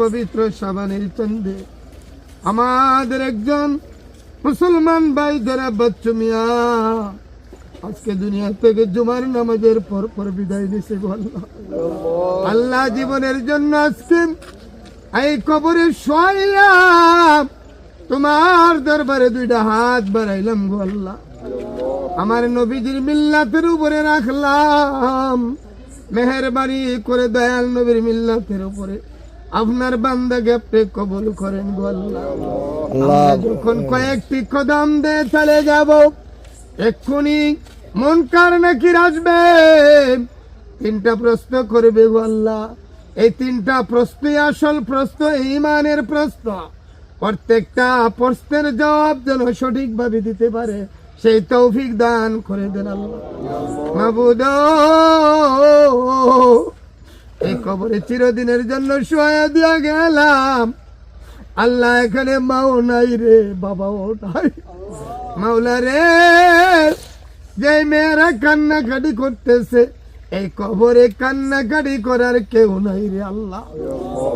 পবিত্র সাবানের চন্দে। আমাদের একজন মুসলমান ভাই যারা বচ্চু মিয়া। আজকে দুনিয়া থেকে জুমার নামাজের পর পর বিদায় নিছে আল্লাহ জীবনের জন্য আজকে এই কবরে শোয়াইলাম। তোমার দরবারে দুইটা হাত বাড়াইলাম গো আল্লাহ। আমার নবীজির মিল্লাতের উপরে রাখলাম। মেহরবানি করে দয়াল নবীর মিল্লাতের উপরে। আপনার বান্দাকে আপনি কবুল করেন আল্লাহ। যখন কয়েকটি কদম দিয়ে চলে যাব এক্ষুনি মন কার নাকি আসবে? তিনটা প্রশ্ন করবে আল্লাহ। এই তিনটা প্রশ্নই আসল প্রশ্ন ইমানের প্রশ্ন। প্রত্যেকটা প্রশ্নের জবাব যেন সঠিকভাবে দিতে পারে। সেই তৌফিক দান করে দেন এই কবরে চিরদিনের জন্য শোয়া দিয়া গেলাম। আল্লাহ এখানে মাও নাই রে, বাবাও নাই। মাওলা রে যে মেয়েরা কান্নাকাটি করতেছে, এই কবরে কান্নাকাটি করার কেউ নাই রে আল্লাহ।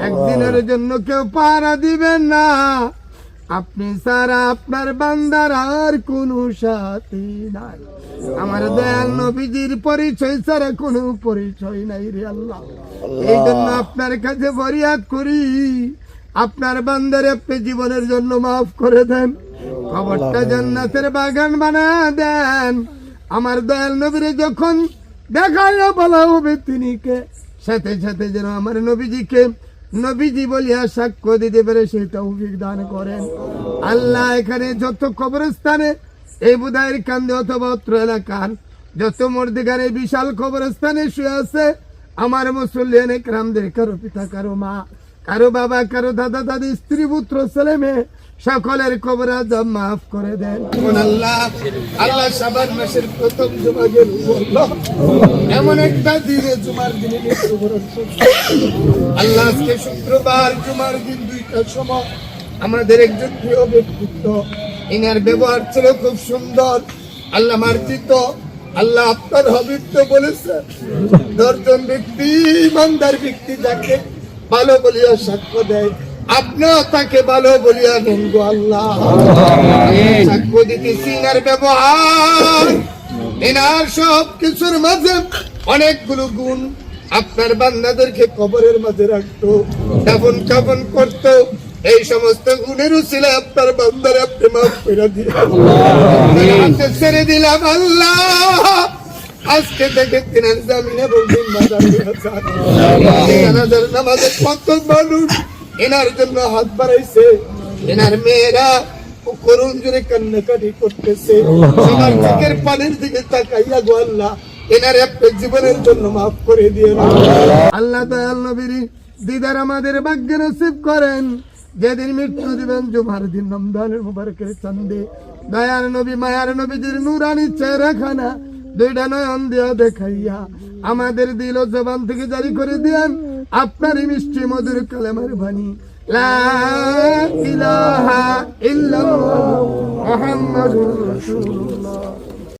একদিনের জন্য কেউ পাড়া দিবেন না। আপনি সারা আপনার বান্দার আর কোন সাথী নাই। আমার দয়াল নবীজির পরিচয় ছাড়া কোনো পরিচয় নাই রে আল্লাহ। এই জন্য আপনার কাছে ফরিয়াদ করি আপনার বান্দারে আপনি জীবনের জন্য মাফ করে দেন খবরটা জান্নাতের বাগান বানা দেন। আমার দয়াল নবীরে যখন দেখাইও বলা হবে তিনি কে? সাথে সাথে যেন আমার নবীজিকে নবীজি বলিয়া সাক্ষ্য দিতে সেই সেটা দান করেন। আল্লাহ এখানে যত কবরস্থানে এই বুধায়ের কান্দে অথবা অত্র এলাকার যত মর্দিগারে বিশাল কবরস্থানে শুয়ে আছে, আমার মুসল্লিয়ান একরামদের কারও পিতা, কারও মা, কারও বাবা, কারও দাদা, দাদি, স্ত্রী, পুত্র, ছেলে, মেয়ে সকলের কবর আজম মাফ করে দেন। আল্লাহ আল্লাহ সাবান মাসের প্রথম জুমাগের এমন একটা দিনে জুমার দিনে আল্লাহ আজকে শুক্রবার জুমার দিন দুইটার সময় আমাদের একজন প্রিয় ব্যক্তিত্ব, ইনার ব্যবহার ছিল খুব সুন্দর, আল্লাহ মার্জিত, আল্লাহ আপনার হবিব তো বলেছে। দশজন ব্যক্তি, ইমানদার ব্যক্তি যাকে ভালো বলিয়া সাক্ষ্য দেয়। আপনিও তাকে ভালো বলিয়া গো আল্লাহ। সাক্ষ্য দিতেছি ইনার ব্যবহার। এনার সব কিছুর মাঝে অনেকগুলো গুণ। আপনার বান্দাদেরকে কবরের মাঝে রাখতো দাফন কাফন করতো। এই সমস্ত গুণের ছিল আপনার বান্দার আপনি মাফ করে দিয়ে ছেড়ে দিলাম আল্লাহ। আজকে থেকে তিনার জামিন এবং দিন বাজার কত মানুষ এনার জন্য হাত বাড়াইছে। এনার মেয়েরা করুণ জোরে কান্নাকাটি করতেছে। সবার চোখের পানির দিকে তাকাইয়া গো আল্লাহ এনার একটা জীবনের জন্য মাফ করে দিয়ে আল্লাহ। দয়াল নবীর দিদার আমাদের ভাগ্য নসিব করেন। যেদিন মৃত্যু দিবেন জুমার দিন রমজানের মুবারকের চান্দে। দয়ার নবী মায়ার নবীজির নুরানি চেহারাখানা দুইটা নয়ন দিয়া দেখাইয়া আমাদের দিল জবান থেকে জারি করে দিয়েন। আপনারই মিষ্টি মধুর কালামার বাণী লা ইলাহা ইল্লাল্লাহ মুহাম্মাদুর রাসূলুল্লাহ।